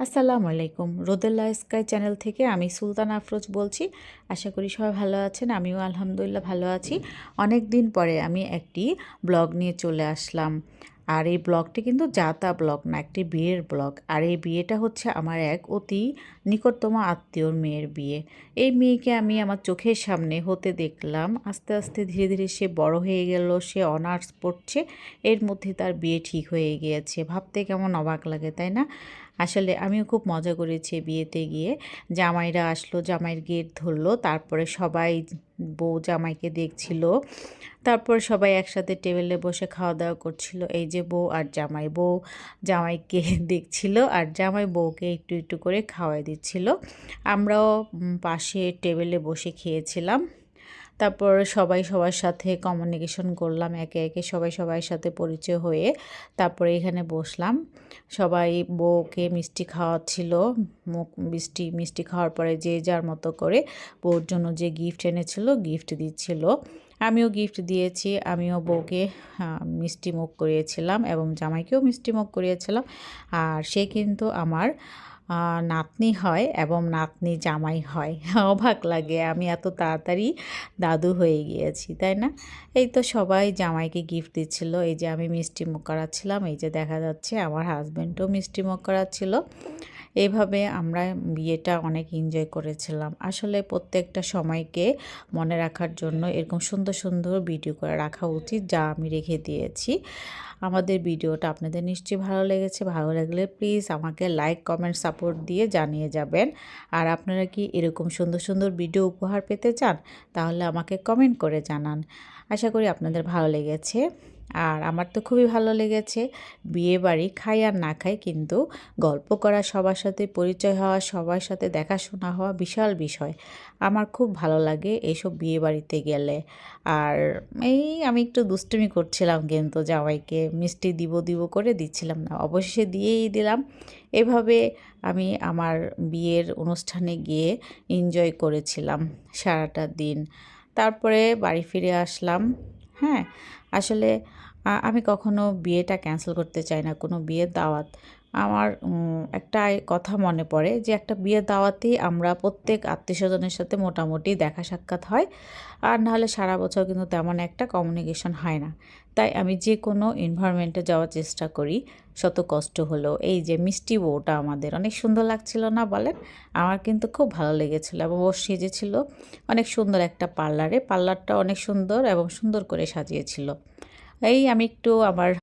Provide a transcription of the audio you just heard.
আসসালামু আলাইকুম। রোদেল্লা sky channel থেকে আমি সুলতান আফরোজ বলছি। আশা করি সবাই ভালো আছেন, আমিও আলহামদুলিল্লাহ ভালো আছি। অনেক দিন পরে আমি একটি ব্লগ নিয়ে চলে আসলাম। আর এই ব্লগটি কিন্তু যাতা ব্লগ না, একটি বিয়ের ব্লগ। আর এই বিয়েটা হচ্ছে আমার এক অতি নিকটতম আত্মীয়র মেয়ের বিয়ে। এই মেয়েকে আমি আমার চোখের সামনে হতে দেখলাম। আস্তে আস্তে ধীরে ধীরে সে বড় হয়ে গেল, সে অনার্স পড়ছে, এর মধ্যে তার বিয়ে ঠিক হয়ে গিয়েছে। ভাবতে কেমন অবাক লাগে, তাই না? আসলে আমিও খুব মজা করেছি বিয়েতে গিয়ে। জামাইরা আসলো, জামাইয়ের গেট ধরলো, তারপরে সবাই বউ জামাইকে দেখছিল। তারপর সবাই একসাথে টেবিলে বসে খাওয়া দাওয়া করছিল। এই যে বউ আর জামাই, বউ জামাইকে দেখছিল আর জামাই বউকে একটু একটু করে খাওয়াই দিচ্ছিল। আমরাও পাশে টেবিলে বসে খেয়েছিলাম। তারপর সবাই সবার সাথে কমিউনিকেশন করলাম, একে একে সবাই সবার সাথে পরিচয় হয়ে তারপরে এখানে বসলাম। সবাই বউকে মিষ্টি খাওয়াচ্ছিল, মুখ মিষ্টি মিষ্টি খাওয়ার পরে যে যার মতো করে বউর জন্য যে গিফট এনেছিল গিফট দিচ্ছিল। আমিও গিফট দিয়েছি, আমিও বউকে মিষ্টি মুখ করিয়েছিলাম এবং জামাইকেও মিষ্টি মুখ করিয়েছিলাম। আর সে কিন্তু আমার নাতনি হয় এবং নাতনি জামাই হয়। অবাক লাগে, আমি এত তাড়াতাড়ি দাদু হয়ে গিয়েছি, তাই না? এই তো সবাই জামাইকে গিফট দিচ্ছিল, এই যে আমি মিষ্টি মুখ করাচ্ছিলাম এই যে দেখা যাচ্ছে আমার হাজব্যান্ডও মিষ্টি মুখ করাচ্ছিল এইভাবে আমরা বিয়েটা অনেক এনজয় করেছিলাম। আসলে প্রত্যেকটা সময়কে মনে রাখার জন্য এরকম সুন্দর সুন্দর ভিডিও করে রাখা উচিত যা আমি রেখে দিয়েছি। আমাদের ভিডিওটা আপনাদের নিশ্চয়ই ভালো লেগেছে। ভালো লাগলে প্লিজ আমাকে লাইক কমেন্ট সাপোর্ট দিয়ে জানিয়ে যাবেন। আর আপনারা কি এরকম সুন্দর সুন্দর ভিডিও উপহার পেতে চান? তাহলে আমাকে কমেন্ট করে জানান। আশা করি আপনাদের ভালো লেগেছে। আর আমার তো খুবই ভালো লেগেছে। বিয়ে বাড়ি খাই আর না খাই কিন্তু গল্প করা, সবার সাথে পরিচয় হওয়া, সবার সাথে দেখাশোনা হওয়া বিশাল বিষয়। আমার খুব ভালো লাগে এইসব বিয়ে বাড়িতে গেলে। আর এই আমি একটু দুষ্টুমি করছিলাম কিন্তু জামাইকে, মিষ্টি দিব দিব করে দিচ্ছিলাম না। অবশেষে দিয়েই দিলাম। এভাবে আমি আমার বিয়ের অনুষ্ঠানে গিয়ে এনজয় করেছিলাম সারাটা দিন। তারপরে বাড়ি ফিরে আসলাম। হ্যাঁ আসলে আমি কখনো বিয়েটা ক্যান্সেল করতে চাই না, কোনো বিয়ের দাওয়াত। আমার একটা কথা মনে পড়ে যে একটা বিয়ের দাওয়াতেই আমরা প্রত্যেক আত্মীয় স্বজনের সাথে মোটামুটি দেখা সাক্ষাৎ হয়। আর নাহলে সারা বছর কিন্তু তেমন একটা কমিউনিকেশন হয় না। তাই আমি যে কোনো এনভায়রনমেন্টে যাওয়ার চেষ্টা করি। শত কষ্ট হলো, এই যে মিষ্টি বউটা আমাদের, অনেক সুন্দর লাগছিল না বলেন? আমার কিন্তু খুব ভালো লেগেছিলো এবং ও সেজেছিল। অনেক সুন্দর একটা পার্লারে, পার্লারটা অনেক সুন্দর এবং সুন্দর করে সাজিয়েছিল। এই আমি একটু আমার